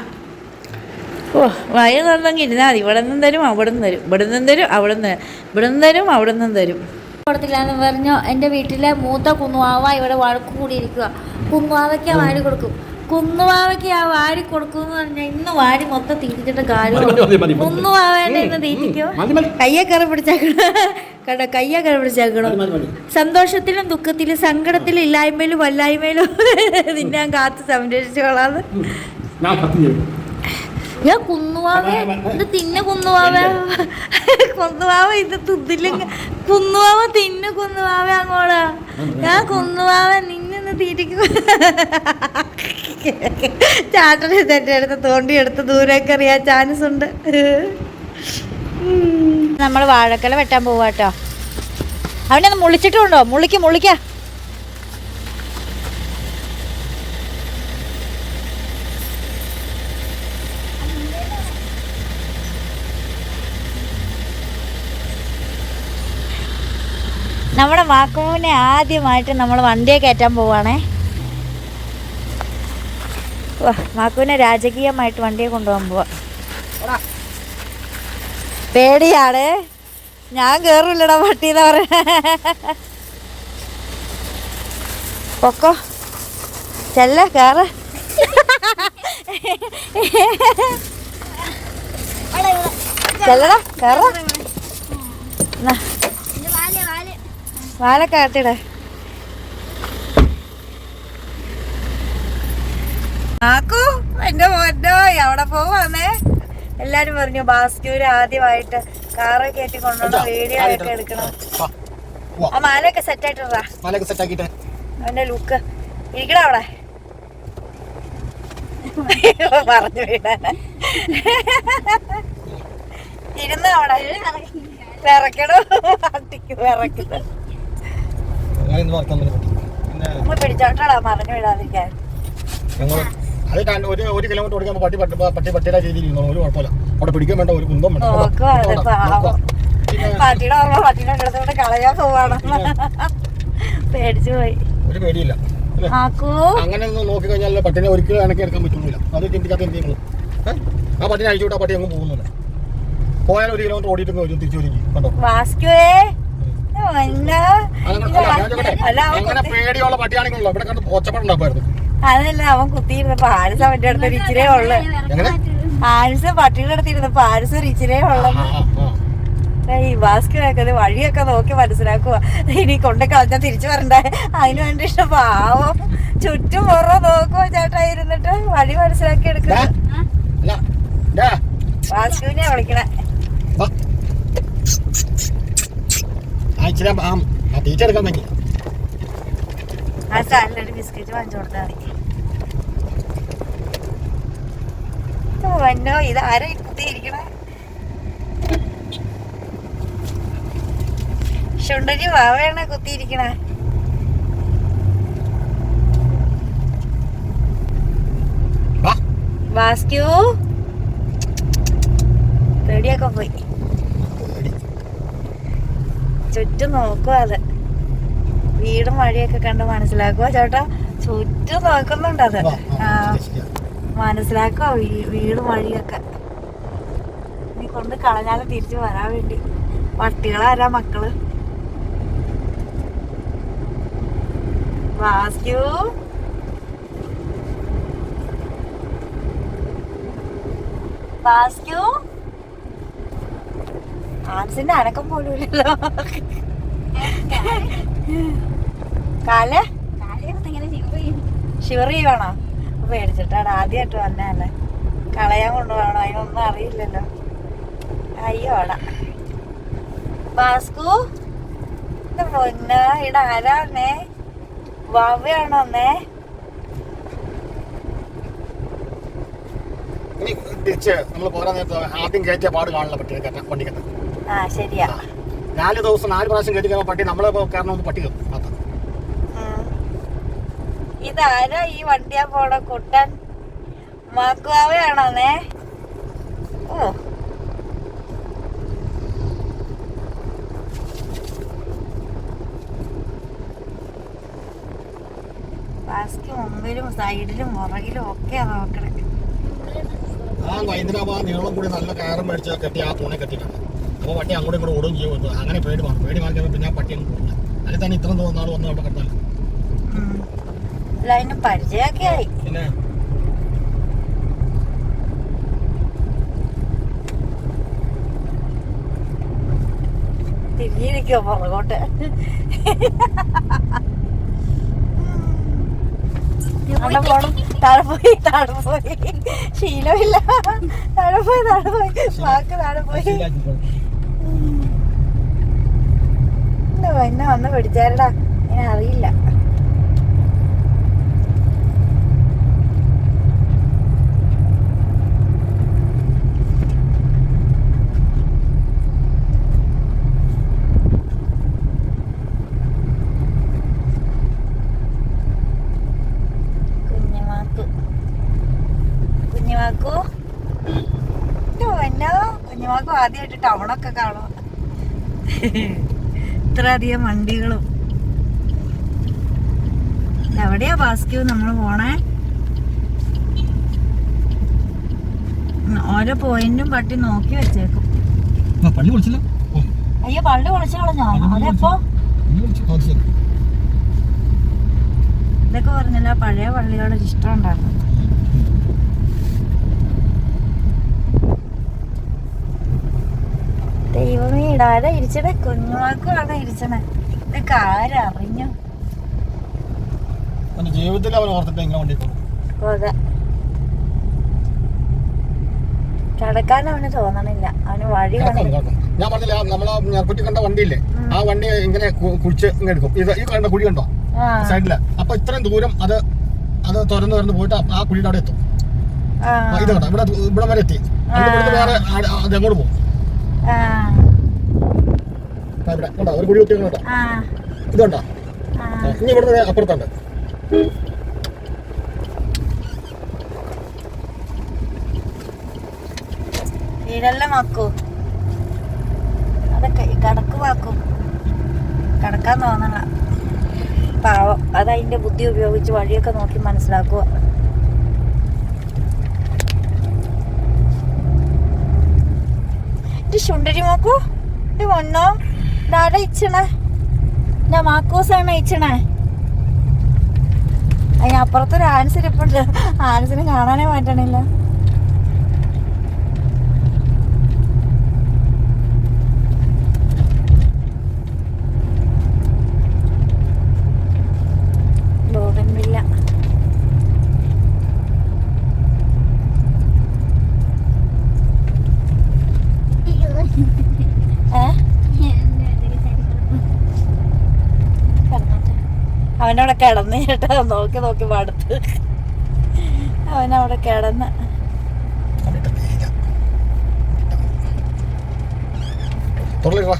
ഓ വയ തുറന്നെങ്കിൽ ഇരുന്നാൽ മതി. ഇവിടെ നിന്നും തരും അവിടെ നിന്ന് തരും. ഇവിടെ നിന്നും തരും അവിടെ നിന്ന് ഇവിടെ നിന്ന് തരും അവിടെ നിന്നും തരും. കൊടുത്തില്ല എന്ന് പറഞ്ഞു എന്റെ വീട്ടിലെ മൂത്ത കുന്നുവാവ ഇവിടെ വഴക്കു കൂടിയിരിക്കുക കുന്നുവാവയ്ക്ക് വാരി കൊടുക്കും. കുന്നുവാവയ്ക്ക് ആ വാരി കൊടുക്കും പറഞ്ഞാൽ ഇന്ന് വാരി മൊത്തം തീറ്റിച്ചിട്ട് കാര്യം കുന്നുവാവേണ്ട ഇന്ന് തീറ്റിക്കോ? കയ്യെ കയറി പിടിച്ചേക്കണം. കേട്ടോ കയ്യെ കയറി പിടിച്ചേക്കണം. സന്തോഷത്തിലും ദുഃഖത്തിലും സങ്കടത്തിലും ഇല്ലായ്മയിലും വല്ലായ്മയിലും നിന്നെ ഞാൻ കാത്ത് സംരക്ഷിച്ചോളാന്ന് ഞാൻ കുന്നുവാവേ ഇത് തിന്ന കുന്നുവാവേ. കുന്നുവാവ ഇത് തിന്നില്ലെങ്കിൽ കുന്നുവാവ തിന്നു കുന്നുവാവ അങ്ങോട്ടാ ഞാൻ കുന്നുവാവ നിന്നെ തീറ്റിക്കും. ചാട്ടനെ തെറ്റ എടുത്ത് തോണ്ടി എടുത്ത് ദൂരേക്ക് അറിയാൻ ചാൻസ് ഉണ്ട്. നമ്മൾ വാഴക്കല വെട്ടാൻ പോവാട്ടോ. അവനെ ഒന്ന് മുളിച്ചിട്ടുണ്ടോ? മുളിക്ക മുളിക്ക. നമ്മുടെ മാക്കുവിനെ ആദ്യമായിട്ട് നമ്മൾ വണ്ടിയെ കയറ്റാൻ പോവാണേ. മാക്കുവിനെ രാജകീയമായിട്ട് വണ്ടിയെ കൊണ്ടുപോകാൻ പോവാ. പേടിയാണ്. ഞാൻ കേറില്ലടാ പട്ടി എന്ന് പറ പൊക്കോ. ചെല്ല കേറ. ചെല്ലടാ കേറ. എന്നാ വാലൊക്കെ കത്തിട ആക്കൂ എന്റെ മോനോ എവിടെ പോവാന്നേ? എല്ലാരും പറഞ്ഞു ബാസ്ക്യൂര് ആദ്യമായിട്ട് കാറ് കയറ്റി കൊണ്ടുവന്ന വീഡിയോ ഒക്കെ എടുക്കണം. ആ മാലയൊക്കെ സെറ്റ് ആയിട്ടാ മാലയൊക്കെ സെറ്റ് ആക്കിയിട്ട്. അവന്റെ ലുക്ക് ഇരിക്കണ അവിടെ. പറഞ്ഞു വീടാന ഇരുന്ന് അവിടെ. വിറക്കണോ പട്ടിക്ക് വിറക്കണം ഞാൻ ഇന്ന് വർക്കാൻ പറ്റി പിന്നെ നമ്മൾ പിടിച്ചോട്ടാടാ മറിഞ്ഞു വിടാതിരിക്കാൻ ഞങ്ങൾ അത് ഒരു ഒരു കിലോമീറ്റർ ഓടിക്കാൻ പട്ടി പട്ടി പട്ടി പട്ടിയുടെ രീതിയിൽ ഇരുന്നോളും. ഒരു കുഴപ്പമില്ല. അവിടെ പിടിക്കാൻ വേണ്ട ഒരു കുന്തം വേണ്ട. നോക്കുക അത് അവിടെ, പാവം. പട്ടിയുടെ ഓർമ്മ പട്ടിയുടെ അടുത്തോട്ട് കളയാൻ പോവാണ്. പേടിച്ചു പോയി. ഒരു പേടിയില്ല? അങ്ങനെ നോക്കി കഴിഞ്ഞാൽ പട്ടിനെ ഒരിക്കലും ഇണക്കി എടുക്കാൻ പറ്റുന്നില്ല. അത് ചിന്തിക്കാത്ത എന്ത് ചെയ്യുന്നു ആ പട്ടിനെ അഴിച്ചു വിട്ടാ പട്ടി അങ്ങ് പോകുന്നില്ല. പോയാൽ ഒരു കിലോമീറ്റർ ഓടിയിട്ട് തിരിച്ചു വരും. കണ്ടോ? പേടിയുള്ള പട്ടിയാണെങ്കിലോ? ഇവിടെ കണ്ട് അതല്ല അവൻ കുത്തിയിരുന്നപ്പോ ആരിസ അവന്റെ അടുത്ത് ഒരു ഇച്ചിരേ ഉള്ളു. എങ്ങനെ? പട്ടിയുടെ അടുത്തിരുന്നപ്പോ ആരിസ ഒരു ഇച്ചിരേ ഉള്ളു. ഈ വാസ്കുവൊക്കെ വഴിയൊക്കെ നോക്കി മനസ്സിലാക്കുക ഇനി കൊണ്ടു കളഞ്ഞാൽ തിരിച്ചു വരണ്ടേ? അതിന് വേണ്ടി ഇഷ്ടം പാവം. ചുറ്റും പുറം നോക്കുവോ ചേട്ടാ ഇരുന്നിട്ട്. വഴി മനസ്സിലാക്കി എടുക്കുക അല്ല, വിളിക്കണേ. വാ. ആ ഇച്ചിരി ആ ആ തീറ്റ എടുക്കാൻ പറ്റില്ല ആ സാലിനൊരു ബിസ്ക്കറ്റ് വാങ്ങിച്ചു കൊടുത്താൽ മതി. ഓ, ഇത് ആരാ കുത്തിയിരിക്കണേ ഷുണ്ടരി വാവയാണ് കുത്തിയിരിക്കണേ വാസ്ക്യൂ പേടിയൊക്കെ പോയി. ചുറ്റും നോക്കുക അത്. വീടും വഴിയൊക്കെ കണ്ട് മനസ്സിലാക്കുക ചേട്ടാ. ചുറ്റും നോക്കുന്നുണ്ട് അത്. മനസ്സിലാക്കുക വീടും വഴിയൊക്കെ. നീ കൊണ്ട് കളഞ്ഞാലും തിരിച്ചു വരാൻ വേണ്ടി. പട്ടികളാരാ മക്കൾ? വാസ്ക്യൂ വാസ്ക്യൂ ആൻസിന്റെ അനക്കം പോലും ഇല്ലല്ലോ. കാൽ? ഷിവർ ചെയ്യുവാണോ? പേടിച്ചിട്ടാണ്. ആദ്യമായിട്ട് വന്നതല്ലേ കളയാൻ കൊണ്ടുപോകണം. അതിനൊന്നും അറിയില്ലല്ലോ. അയ്യോടാ ബാസ്കു? പൊന്ന് ഇവിടെ ആരാന്നേ വാവയാണോ അന്നേ ഇനി തിരിച്ച് നമ്മൾ പോരാൻ നേരത്ത് ആദ്യം കയറ്റിയ പാട് കാണില്ല പറ്റിയ കയറ്റാൻ വണ്ടി കയറ്റാൻ ആ ശരിയാ. നാല് ദിവസം നാല് പ്രാവശ്യം കഴിയുമ്പോൾ പട്ടി നമ്മളെ കാരണം ഒന്ന് പട്ടി കയറും. ഇതാരാ ഈ വണ്ടിയാ പോണ കുട്ടൻ? മാക്കുവാവയാണോന്നേ ഓ. ബാസ്ക്ക് മുമ്പിലും സൈഡിലും പുറകിലും ഒക്കെ നോക്കണേ. ആ ഹൈദരാബാദ് നീളം കൂടി നല്ല കയറും മേടിച്ചാൽ കെട്ടി ആ തുണി കെട്ടിയിട്ടുണ്ട്. അപ്പോൾ പട്ടി അങ്ങോട്ടും ഇങ്ങോട്ട് ഓടുകയും ചെയ്യും. അങ്ങനെ പേടി മാറും. പേടി മാറിയപ്പോൾ പിന്നെ ആ പട്ടി അങ്ങ് പോകില്ല അതിൽ തന്നെ ഇത്രയും തോന്നാൾ വന്ന് അവിടെ കിടന്നാൽ. പിന്നെ? തിരിഞ്ഞിരിക്കോ പുറകോട്ട്. അവിടെ പോണം. താഴെ പോയി താഴെ പോയി. ശീലമില്ല. താഴെ പോയി താഴെ പോയി. വാക്ക് താഴെ പോയി. ഇന്ന് എന്നെ വന്ന് പിടിച്ചാലടാ. ഞാൻ അറിയില്ല. കുഞ്ഞുമാക്കു. എന്നോ? കുഞ്ഞുമാക്കു ആദ്യമായിട്ട് ടൗണൊക്കെ കാണും ഇത്ര അധികം വണ്ടികളും എവിടെയാ ബാസ്ക്യൂ നമ്മൾ പോണേ? ഓരോ പോയിന്റും പട്ടി നോക്കി വെച്ചേക്കും. പള്ളി വിളിച്ചില്ല? അയ്യോ പള്ളി വിളിച്ചു. കളഞ്ഞോ അതെപ്പോ ഇതൊക്കെ പറഞ്ഞില്ല പഴയ പള്ളിയോട് ഇഷ്ടം ഉണ്ടായിരുന്നു. ദൈവമേ ഇടാതെ ഇരിച്ചടെ കുഞ്ഞുമാക്കുമാണ് ഇരിച്ചണേ ഇതൊക്കെ ആരറിഞ്ഞു? ജീവിതത്തിൽ അവർ ഓർത്തിട്ട് ഇങ്ങനെ വണ്ടി അതെ. കിടക്കാൻ അവന് തോന്നണില്ല. അവന് വഴി ഞാൻ പറഞ്ഞില്ല നമ്മളെ ഞെർക്കുറ്റി കണ്ട വണ്ടിയില്ലേ ആ വണ്ടി ഇങ്ങനെ കുഴിച്ച് ഇങ്ങനെ എടുക്കും. ഇത് ഈ കണ്ട കുഴി കണ്ടോ? സൈഡിൽ. അപ്പൊ ഇത്രയും ദൂരം അത് അത് തുറന്ന് തുറന്ന് പോയിട്ട് ആ കുഴിയുടെ അവിടെ എത്തും. ഇത് കണ്ടോ? ഇവിടെ ഇവിടെ വരെ എത്തി. വേറെ ആടെ- അത് പോകും. ഇവിടെ കണ്ടോ? ഒരു കുഴി കുത്തി ഇതുണ്ടോ ഇനി ഇവിടുന്ന് അപ്പുറത്തുണ്ട്. വീടെല്ലാം മാക്കൂ അതൊക്കെ കടക്ക് കടക്കാൻ തോന്നണ പാവം. അതതിന്റെ ബുദ്ധി ഉപയോഗിച്ച് വഴിയൊക്കെ നോക്കി മനസ്സിലാക്കുക. ഇത് ശുണ്ടരി നോക്കൂ ഇത് വണ്ണോ ഇതാരാ ഇച്ചണേ ഞാൻ മാക്കൂസാണ് ഇച്ചണേ അതിന് അപ്പുറത്തൊരു ആൻസ് ഇരിപ്പുണ്ട് ആൻസിന് കാണാനേ പറ്റണില്ല. അവനവിടെ കിടന്ന് ചേട്ടാ നോക്കി നോക്കി പാടത്ത് അവനവിടെ കിടന്ന്. പാട്ടി ഇട്ട് തുറലിടാ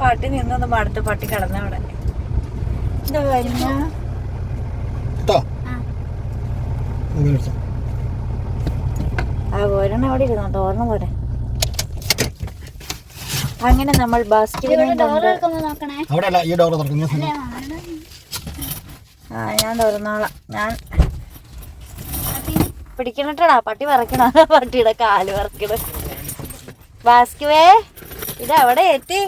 പാട്ടി നിന്നൊന്ന് പാട്ടി കിടന്ന അവിടെ. എന്താ കഴിഞ്ഞ കേട്ടോ ആ ഒരെണ്ണം അവിടെ ഇരുന്നോ തോന്നുന്നു പോരെ. അങ്ങനെ നമ്മൾ ബാസ്കറ്റിനെ അവിടെ അല്ല ഈ ഡോർ തുറക്കും ഞാൻ ആ ഞാൻ തുറന്നോളാം. ഞാൻ പിടിക്കണട്ടാ പട്ടി പറക്കണ പട്ടിയുടെ കാൽ പറക്കണ ബാസ്കുവേ ഇത് അവിടെ എത്തി?